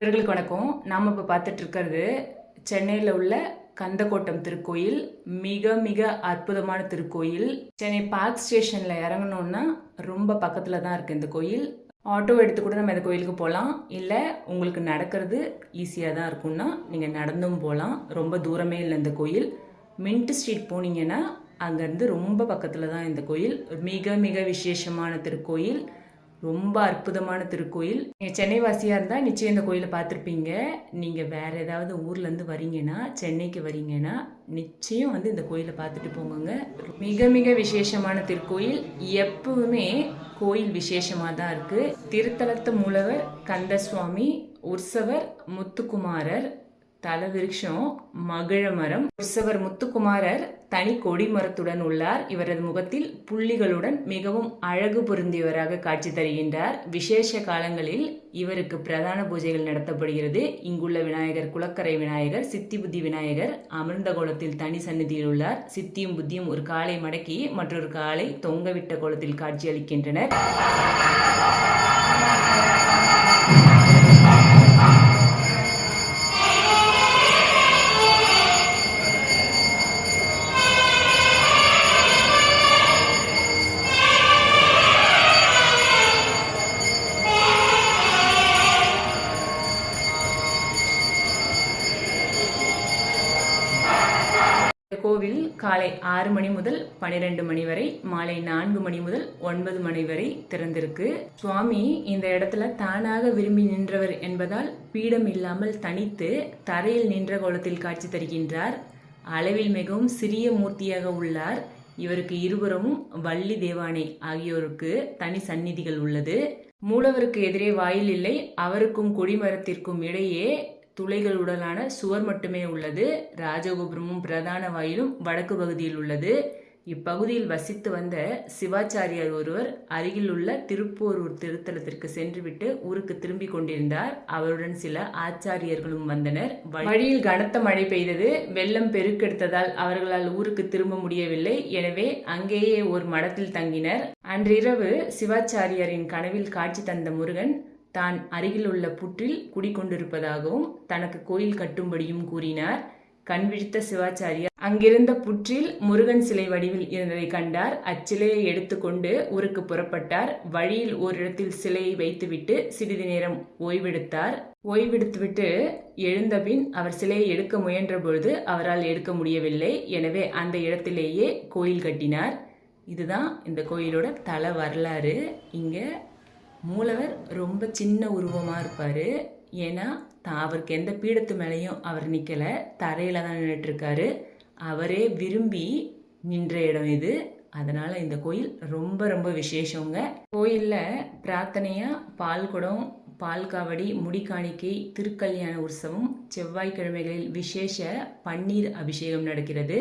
இவர்களுக்கு வணக்கம். நாம் இப்போ பார்த்துட்டு இருக்கிறது சென்னையில் உள்ள கந்தக்கோட்டம் திருக்கோயில். மிக மிக அற்புதமான திருக்கோயில். சென்னை பார்க் ஸ்டேஷனில் இறங்கணுன்னா ரொம்ப பக்கத்தில் தான் இருக்குது இந்த கோயில். ஆட்டோ எடுத்து கூட நம்ம இந்த கோயிலுக்கு போகலாம் இல்லை உங்களுக்கு நடக்கிறது ஈஸியாக தான் இருக்கும்னா நீங்கள் நடந்தும் போகலாம் ரொம்ப தூரமே இல்லை இந்த கோயில். மின்ட் ஸ்ட்ரீட் போனீங்கன்னா அங்கேருந்து ரொம்ப பக்கத்தில் தான் இந்த கோயில். மிக மிக விசேஷமான திருக்கோயில். ரொம்ப அற்புதமான திருக்கோயில். நீங்கள் சென்னை வாசியாக இருந்தால் நிச்சயம் இந்த கோயிலை பார்த்துருப்பீங்க. நீங்கள் வேறு ஏதாவது ஊர்லேருந்து வரீங்கன்னா சென்னைக்கு வரீங்கன்னா நிச்சயம் வந்து இந்த கோயிலை பார்த்துட்டு போங்க மிக மிக விசேஷமான திருக்கோயில். எப்பவுமே கோயில் விசேஷமாக தான் இருக்குது திருத்தலத்து மூலவர் கந்தசுவாமி உற்சவர் முத்துக்குமாரர் தலவிருஷம் மகிழமரம். உற்சவர் முத்துக்குமாரர் தனி கொடிமரத்துடன் உள்ளார். இவரது முகத்தில் புள்ளிகளுடன் மிகவும் அழகு பொருந்தியவராக காட்சி தருகின்றார். விசேஷ காலங்களில் இவருக்கு பிரதான பூஜைகள் நடத்தப்படுகிறது. இங்குள்ள விநாயகர் குளக்கரை விநாயகர் சித்தி புத்தி விநாயகர் அமர்ந்த கோலத்தில் தனி சந்நிதியில் உள்ளார். சித்தியும் புத்தியும் ஒரு காலை மடக்கி மற்றொரு காலை தொங்கவிட்ட கோலத்தில் காட்சியளிக்கின்றனர். கோவில் காலை ஆறு மணி முதல் பனிரெண்டு மணி வரை மாலை நான்கு மணி முதல் ஒன்பது மணி வரை திறந்திருக்கு. சுவாமி இந்த இடத்துல தானாக விரும்பி நின்றவர் என்பதால் பீடம் இல்லாமல் தனித்து தரையில் நின்ற கோலத்தில் காட்சி தருகின்றார். அளவில் மிகவும் சிறிய மூர்த்தியாக உள்ளார். இவருக்கு இருபுறமும் வள்ளி தேவானை ஆகியோருக்கு தனி சந்நிதிகள் உள்ளது. மூலவருக்கு எதிரே வாயில் இல்லை அவருக்கும் கொடிமரத்திற்கும் இடையே துளைகளுடனான சுவர் மட்டுமே உள்ளது. ராஜகோபுரமும் பிரதான வாயிலும் வடக்கு பகுதியில் உள்ளது. இப்பகுதியில் வசித்து வந்த சிவாச்சாரியார் ஒருவர் அருகில் உள்ள திருப்போரூர் திருத்தலத்திற்கு சென்றுவிட்டு ஊருக்கு திரும்பிக் கொண்டிருந்தார். அவருடன் சில ஆச்சாரியர்களும் வந்தனர். வழியில் கனத்த மழை பெய்தது. வெள்ளம் பெருக்கெடுத்ததால் அவர்களால் ஊருக்கு திரும்ப முடியவில்லை. எனவே அங்கேயே ஒரு மடத்தில் தங்கினர். அன்றிரவு சிவாச்சாரியாரின் கனவில் காட்சி தந்த முருகன் தான் அருகில் உள்ள புற்றில் குடிக்கொண்டிருப்பதாகவும் தனக்கு கோயில் கட்டும்படியும் கூறினார். கண் விழித்த சிவாச்சாரியார் அங்கிருந்த புற்றில் முருகன் சிலை வடிவில் இருந்ததை கண்டார். அச்சிலையை எடுத்துக்கொண்டு ஊருக்கு புறப்பட்டார். வழியில் ஓரிடத்தில் சிலையை வைத்துவிட்டு சிறிது நேரம் ஓய்வெடுத்தார். ஓய்வெடுத்துவிட்டு எழுந்தபின் அவர் சிலையை எடுக்க முயன்ற பொழுது அவரால் எடுக்க முடியவில்லை. எனவே அந்த இடத்திலேயே கோயில் கட்டினார். இதுதான் இந்த கோயிலோட தல வரலாறு. இங்கே மூலவர் ரொம்ப சின்ன உருவமாக இருப்பார். ஏன்னா தான் அவருக்கு எந்த பீடத்து மேலேயும் அவர் நிற்கலை தரையில் தான் நின்றுட்டுருக்காரு அவரே விரும்பி நின்ற இடம் இது. அதனால் இந்த கோயில் ரொம்ப ரொம்ப விசேஷங்க. கோயிலில் பிரார்த்தனையாக பால் குடம் பால் காவடி முடிக்காணிக்கை திருக்கல்யாண உற்சவம் செவ்வாய்க்கிழமைகளில் விசேஷ பன்னீர் அபிஷேகம் நடக்கிறது.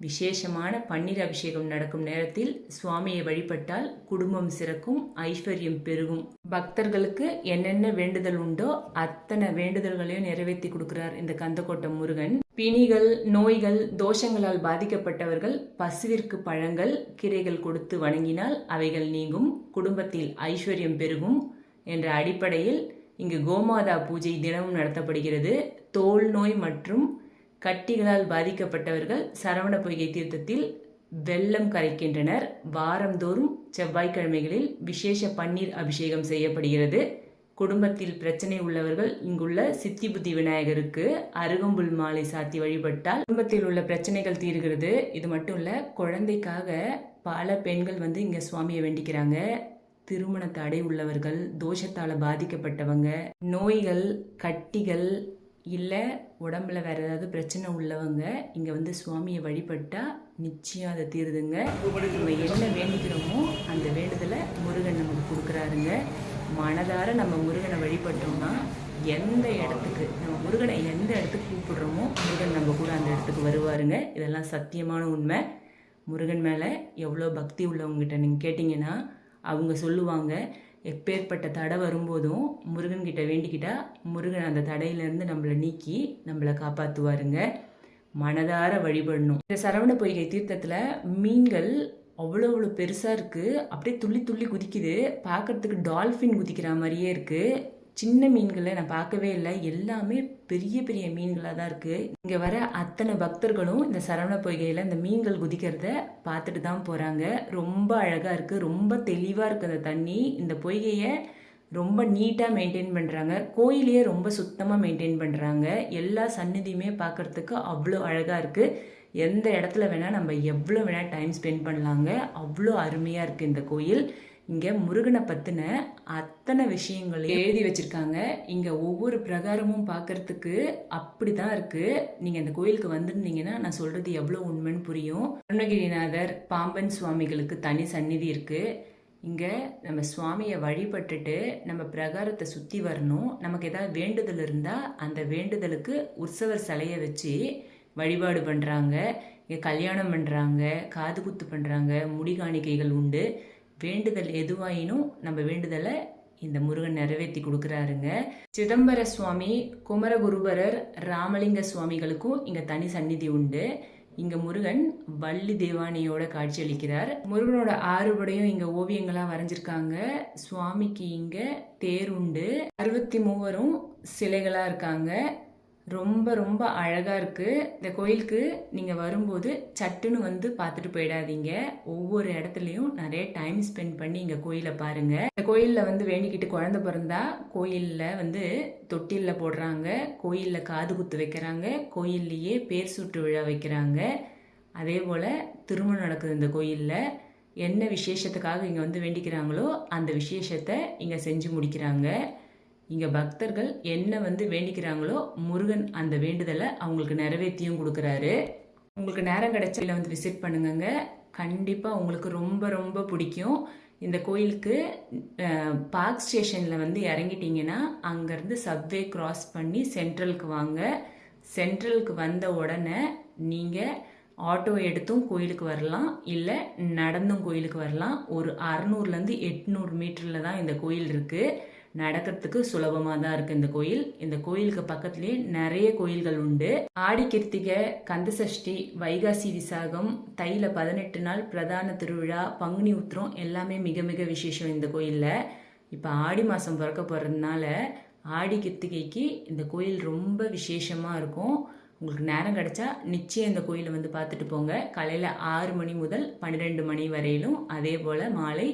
விசேஷமான பன்னீர் அபிஷேகம் நடக்கும் நேரத்தில் சுவாமியை வழிபட்டால் குடும்பம் சிறக்கும் ஐஸ்வர்யம் பெருகும். பக்தர்களுக்கு என்னென்ன வேண்டுதல் உண்டோ அத்தனை வேண்டுதல்களையும் நிறைவேற்றி கொடுக்கிறார் இந்த கந்தக்கோட்டம் முருகன். பிணிகள் நோய்கள் தோஷங்களால் பாதிக்கப்பட்டவர்கள் பசுவிற்கு பழங்கள் கீரைகள் கொடுத்து வணங்கினால் அவைகள் நீங்கும் குடும்பத்தில் ஐஸ்வர்யம் பெருகும் என்ற அடிப்படையில் இங்கு கோமாதா பூஜை தினமும் நடத்தப்படுகிறது. தோல் நோய் மற்றும் கட்டிகளால் பாதிக்கப்பட்டவர்கள் சரவண பொய்கை தீர்த்தத்தில் வெள்ளம் கரைக்கின்றனர். வாரந்தோறும் செவ்வாய்க்கிழமைகளில் விசேஷ பன்னீர் அபிஷேகம் செய்யப்படுகிறது. குடும்பத்தில் பிரச்சனை உள்ளவர்கள் இங்குள்ள சித்தி புத்தி விநாயகருக்கு அருகம்புல் மாலை சாத்தி வழிபட்டால் குடும்பத்தில் உள்ள பிரச்சனைகள் தீர்கிறது. இது மட்டும் இல்ல குழந்தைக்காக பல பெண்கள் வந்து இங்க சுவாமியை வேண்டிக்கிறாங்க. திருமண தடை உள்ளவர்கள் தோஷத்தால பாதிக்கப்பட்டவங்க நோய்கள் கட்டிகள் இல்லை உடம்புல வேறு ஏதாவது பிரச்சனை உள்ளவங்க இங்கே வந்து சுவாமியை வழிபட்டால் நிச்சயம் அதை தீருதுங்க. நம்ம என்ன வேண்டிக்கிறோமோ அந்த வேண்டுதலை முருகன் நமக்கு கொடுக்குறாருங்க. மனதார நம்ம முருகனை வழிபட்டோம்னா எந்த இடத்துக்கு நம்ம முருகனை எந்த இடத்துக்கு கூப்பிடுறோமோ முருகன் நம்ம கூட அந்த இடத்துக்கு வருவாருங்க. இதெல்லாம் சத்தியமான உண்மை. முருகன் மேலே எவ்வளோ பக்தி உள்ளவங்ககிட்ட நீங்கள் கேட்டிங்கன்னா அவங்க சொல்லுவாங்க எப்பேற்பட்ட தடை வரும்போதும் முருகன் கிட்ட முருகன் அந்த தடையிலேருந்து நம்மளை நீக்கி நம்மளை காப்பாற்றுவாருங்க மனதார வழிபடணும். இந்த சரவண பொய்கை தீர்த்தத்தில் மீன்கள் அவ்வளோ அவ்வளோ பெருசாக இருக்குது அப்படியே துள்ளி துள்ளி குதிக்குது. பார்க்கறதுக்கு டால்ஃபின் குதிக்கிற மாதிரியே இருக்குது சின்ன மீன்களை நான் பார்க்கவே இல்லை. எல்லாமே பெரிய பெரிய மீன்களாக தான் இருக்குது இங்கே வர அத்தனை பக்தர்களும் இந்த சரவண பொய்கையில் இந்த மீன்கள் குதிக்கிறத பார்த்துட்டு தான் போகிறாங்க ரொம்ப அழகாக இருக்குது ரொம்ப தெளிவாக இருக்குது அந்த தண்ணி. இந்த பொய்கையை ரொம்ப நீட்டாக மெயின்டைன் பண்ணுறாங்க கோயிலையே ரொம்ப சுத்தமாக மெயின்டைன் பண்ணுறாங்க எல்லா சந்நிதியுமே பார்க்குறதுக்கு அவ்வளோ அழகாக இருக்குது எந்த இடத்துல வேணால் நம்ம எவ்வளோ வேணால் டைம் ஸ்பெண்ட் பண்ணலாங்க. அவ்வளோ அருமையாக இருக்குது இந்த கோயில். இங்கே முருகனை பற்றின அத்தனை விஷயங்கள் எழுதி வச்சுருக்காங்க. இங்கே ஒவ்வொரு பிரகாரமும் பார்க்கறதுக்கு அப்படி தான் இருக்குது நீங்கள் இந்த கோயிலுக்கு வந்திருந்தீங்கன்னா நான் சொல்கிறது எவ்வளோ உண்மைன்னு புரியும். அருணகிரிநாதர் பாம்பன் சுவாமிகளுக்கு தனி சந்நிதி இருக்குது இங்கே நம்ம சுவாமியை வழிபட்டுட்டு நம்ம பிரகாரத்தை சுற்றி வரணும். நமக்கு ஏதாவது வேண்டுதல் இருந்தால் அந்த வேண்டுதலுக்கு உற்சவர் சிலையை வச்சு வழிபாடு பண்ணுறாங்க இங்கே கல்யாணம் பண்ணுறாங்க காது குத்து பண்ணுறாங்க முடி காணிக்கைகள் உண்டு. வேண்டுதல் எதுவாயினும் நம்ம வேண்டுதலை இந்த முருகன் நிறைவேற்றி கொடுக்குறாருங்க. சிதம்பர சுவாமி குமரகுருபரர் ராமலிங்க சுவாமிகளுக்கும் இங்கே தனி சந்நிதி உண்டு. இங்கே முருகன் வள்ளி தேவானியோட காட்சியளிக்கிறார். முருகனோட ஆறுபடையும் இங்கே ஓவியங்களாக வரைஞ்சிருக்காங்க. சுவாமிக்கு இங்கே தேர் உண்டு. அறுபத்தி மூவரும் சிலைகளாக இருக்காங்க. ரொம்ப ரொம்ப அழகாக இருக்குது இந்த கோயிலுக்கு நீங்கள் வரும்போது சட்டுன்னு வந்து பார்த்துட்டு போயிடாதீங்க. ஒவ்வொரு இடத்துலையும் நிறைய டைம் ஸ்பெண்ட் பண்ணி இங்கே கோயிலை பாருங்கள் இந்த கோயிலில் வந்து வேண்டிக்கிட்டு குழந்த பிறந்தா கோயிலில் வந்து தொட்டிலில் போடுறாங்க. கோயிலில் காது குத்து வைக்கிறாங்க. கோயில்லையே பேர் சுற்று விழா வைக்கிறாங்க. அதே போல் திருமணம் நடக்குது இந்த கோயிலில். என்ன விசேஷத்துக்காக இங்கே வந்து வேண்டிக்கிறாங்களோ அந்த விசேஷத்தை இங்கே செஞ்சு முடிக்கிறாங்க. இங்கே பக்தர்கள் என்ன வந்து வேண்டிக்கிறாங்களோ முருகன் அந்த வேண்டுதலை அவங்களுக்கு நிறைவேற்றியும் கொடுக்குறாரு. உங்களுக்கு நேரம் கிடைச்ச இல்லை வந்து விசிட் பண்ணுங்கங்க. கண்டிப்பாக உங்களுக்கு ரொம்ப ரொம்ப பிடிக்கும். இந்த கோயிலுக்கு பார்க் ஸ்டேஷனில் வந்து இறங்கிட்டிங்கன்னா அங்கேருந்து சப்வே கிராஸ் பண்ணி சென்ட்ரலுக்கு வாங்க. சென்ட்ரலுக்கு வந்த உடனே நீங்கள் ஆட்டோ எடுத்தும் கோயிலுக்கு வரலாம். இல்லை நடந்தும் கோயிலுக்கு வரலாம். ஒரு அறநூறுலேருந்து எட்நூறு மீட்டரில் தான் இந்த கோயில் இருக்குது நடக்கிறதுக்கு சுலபமாக தான் இருக்குது இந்த கோயில். இந்த கோயிலுக்கு பக்கத்துலேயே நிறைய கோயில்கள் உண்டு. ஆடி கிருத்திகை கந்தசஷ்டி வைகாசி விசாகம் தையில பதினெட்டு நாள் பிரதான திருவிழா பங்குனி உத்திரம் எல்லாமே மிக மிக விசேஷம் இந்த கோயிலில். இப்போ ஆடி மாதம் பிறக்க போகிறதுனால ஆடி கிருத்திகைக்கு இந்த கோயில் ரொம்ப விசேஷமாக இருக்கும். உங்களுக்கு நேரம் கிடைச்சா நிச்சயம் இந்த கோயிலை வந்து பார்த்துட்டு போங்க. காலையில் ஆறு மணி முதல் பன்னிரெண்டு மணி வரையிலும். அதே போல் மாலை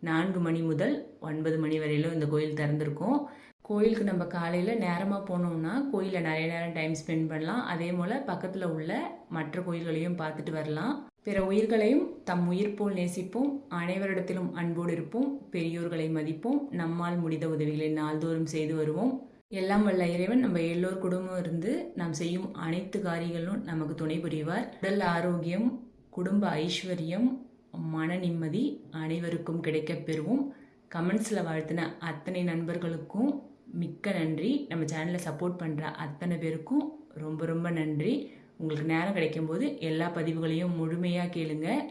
நான்கு மணி முதல் ஒன்பது மணி வரையிலும் இந்த கோயில் திறந்திருக்கும். கோயிலுக்கு நம்ம காலையில் நேரமாக போனோம்னா கோயிலில் நிறைய நேரம் டைம் ஸ்பெண்ட் பண்ணலாம். அதே போல் பக்கத்தில் உள்ள மற்ற கோயில்களையும் பார்த்துட்டு வரலாம். பிற உயிர்களையும் தம் உயிர் போல் நேசிப்போம். அனைவரிடத்திலும் அன்போடு இருப்போம். பெரியோர்களை மதிப்போம். நம்மால் முடிந்த உதவிகளை நாள்தோறும் செய்து வருவோம். எல்லாம் வல்ல இறைவன் நம்ம எல்லோர் குடும்பம் இருந்து நாம் செய்யும் அனைத்து காரியங்களும் நமக்கு துணை புரிவார். உடல் ஆரோக்கியம் குடும்ப ஐஸ்வர்யம் மன நிம்மதி அனைவருக்கும் கிடைக்கப் பெறுவோம். கமெண்ட்ஸில் வாழ்த்தின அத்தனை நண்பர்களுக்கும் மிக்க நன்றி. நம்ம சேனலை சப்போர்ட் பண்ணுற அத்தனை பேருக்கும் ரொம்ப ரொம்ப நன்றி. உங்களுக்கு நேரம் கிடைக்கும்போது எல்லா பதிவுகளையும் முழுமையாக கேளுங்க.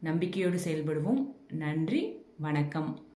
நம்பிக்கையோடு செயல்படுவோம். நன்றி வணக்கம்.